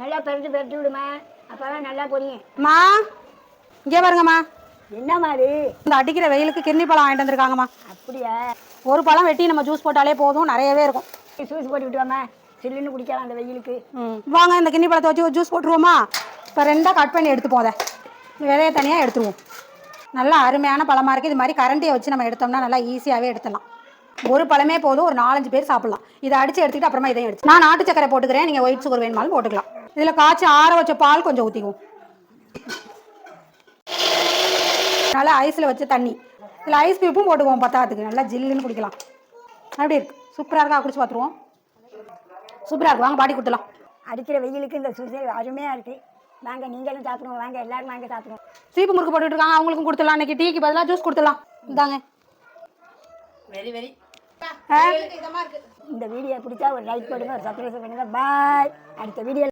நல்லா பெருட்டு பெருட்டு விடுமா. அப்பதான் நல்லா பொரியும். அம்மா இங்கே பாருங்கம்மா. என்ன மாதிரி இந்த அடிக்கிற வெயிலுக்கு கிர்னி பழம் வாங்கிட்டு வந்திருக்காங்கம்மா. அப்படியா? ஒரு பழம் வெட்டி நம்ம ஜூஸ் போட்டாலே போதும் நிறையவே இருக்கும். சூஸ் போட்டு விட்டுவாமா சில்லுன்னு குடிக்கலாம் அந்த வெயிலுக்கு. ம். வாங்க இந்த கிண்ணி பழத்தை வச்சு ஜூஸ் போட்டுருவோமா? இப்போ ரெண்டாக கட் பண்ணி எடுத்து போத விதைய தனியாக எடுத்துருவோம். நல்லா அருமையான பழமாக இருக்குது இது மாதிரி கரண்டியை வச்சு நம்ம எடுத்தோம்னா நல்லா ஈஸியாகவே எடுத்துடலாம். ஒரு பழமே போதும் ஒரு நாலஞ்சு பேர் சாப்பிடலாம். இதை அடித்து எடுத்துக்கிட்டு அப்புறமா இதையும் எடுத்து நான் நாட்டு சக்கரை போட்டுக்கிறேன். நீங்கள் ஒயிட் சுகர் வேணுமாலும் போட்டுக்கலாம். இதில் காய்ச்சி ஆற வச்ச பால் கொஞ்சம் ஊற்றிக்குவோம் நல்லா ஐஸில் வச்ச தண்ணி. இதில் ஐஸ் கியூப்பும் போட்டுக்குவோம் பத்தாத்துக்கு. நல்லா ஜில்லுன்னு குடிக்கலாம். அப்படி இருக்கு. சூப்பராக இருக்கா? குடிச்சு பார்த்துருவோம் சூப்பராக இருக்கு. வாங்க பாட்டி கொடுத்துலாம் அடிக்கிற வெயிலுக்கு இந்த சூஸ் அருமையாக இருக்கு. வாங்க நீங்களும் சாப்பிடுவோம் வாங்க எல்லாரும் வாங்க சாப்பிடுவோம் சீப்பு முறுக்கு போட்டுட்டு இருக்காங்க. அவங்களுக்கும் கொடுத்துடலாம். இன்னைக்கு டீக்கு பதிலாக ஜூஸ் கொடுத்துடலாம். இந்தாங்க. வெரி வெரி இந்த வீடியோ பிடிச்சா ஒரு லைக் பண்ணுங்க ஒரு சப்ஸ்கிரைப் பண்ணுங்க பாய் அடுத்த வீடியோ